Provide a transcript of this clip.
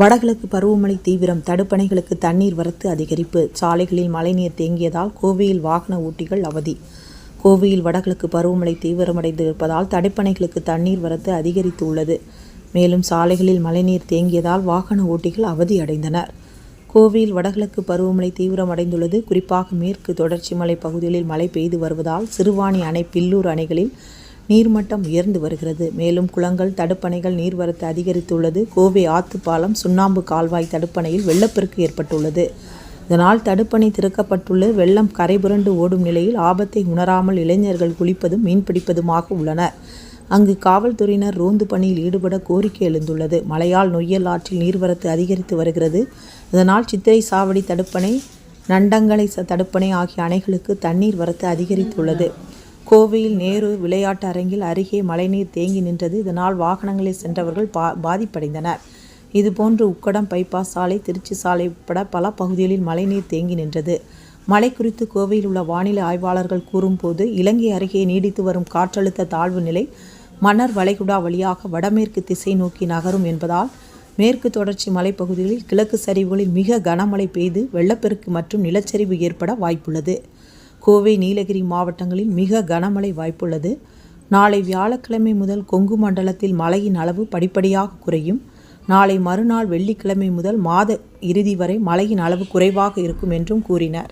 வடகிழக்கு பருவமழை தீவிரம் தடுப்பணைகளுக்கு தண்ணீர் வரத்து அதிகரிப்பு சாலைகளில் மழைநீர் தேங்கியதால் கோவையில் வாகன ஓட்டிகள் அவதி. கோவையில் வடகிழக்கு பருவமழை தீவிரமடைந்திருப்பதால் தடுப்பணைகளுக்கு தண்ணீர் வரத்து அதிகரித்து உள்ளது மேலும் சாலைகளில் மழைநீர் தேங்கியதால் வாகன ஓட்டிகள் அவதி அடைந்தனர் கோவையில் வடகிழக்கு பருவமழை தீவிரமடைந்துள்ளது. குறிப்பாக மேற்கு தொடர்ச்சி மலை பகுதிகளில் மழை பெய்து வருவதால் சிறுவாணி அணை பில்லூர் அணைகளில் நீர்மட்டம் உயர்ந்து வருகிறது. மேலும் குளங்கள் தடுப்பணைகள் நீர்வரத்து அதிகரித்துள்ளது. கோவை ஆத்துப்பாலம் சுண்ணாம்பு கால்வாய் தடுப்பணையில் வெள்ளப்பெருக்கு ஏற்பட்டுள்ளது. இதனால் தடுப்பணை திறக்கப்பட்டுள்ள வெள்ளம் கரைபுரண்டு ஓடும் நிலையில் ஆபத்தை உணராமல் இளைஞர்கள் குளிப்பதும் மீன்பிடிப்பதுமாக உள்ளனர் அங்கு காவல்துறையினர் ரோந்து பணியில் ஈடுபட கோரிக்கை எழுந்துள்ளது. மழையால் நொய்யல் ஆற்றில் நீர்வரத்து அதிகரித்து வருகிறது. இதனால் சித்திரை சாவடி தடுப்பணை நண்டங்களை ச- தடுப்பணை ஆகிய அணைகளுக்கு தண்ணீர் வரத்து அதிகரித்துள்ளது. கோவையில் நேரு விளையாட்டு அரங்கில் அருகே மழைநீர் தேங்கி நின்றது. இதனால் வாகனங்களில் சென்றவர்கள் பா பாதிப்படைந்தனர். இதுபோன்று உக்கடம் பைபாஸ் சாலை திருச்சி சாலை உட்பட பல பகுதிகளில் மழைநீர் தேங்கி நின்றது. மழை குறித்து கோவையில் உள்ள வானிலை ஆய்வாளர்கள் கூறும்போது இலங்கை அருகே நீடித்து வரும் காற்றழுத்த தாழ்வு நிலை மன்னர் வளைகுடா வழியாக வடமேற்கு திசை நோக்கி நகரும் என்பதால் மேற்கு தொடர்ச்சி மலைப்பகுதிகளில் கிழக்கு சரிவுகளில் மிக கனமழை பெய்து வெள்ளப்பெருக்கு மற்றும் நிலச்சரிவு ஏற்பட வாய்ப்புள்ளது. கோவை நீலகிரி மாவட்டங்களில் மிக கனமழை வாய்ப்புள்ளது. நாளை வியாழக்கிழமை முதல் கொங்கு மண்டலத்தில் மழையின் அளவு படிப்படியாக குறையும். நாளை மறுநாள் வெள்ளிக்கிழமை முதல் மாத இறுதி வரை மழையின் அளவு குறைவாக இருக்கும் என்றும் கூறினர்.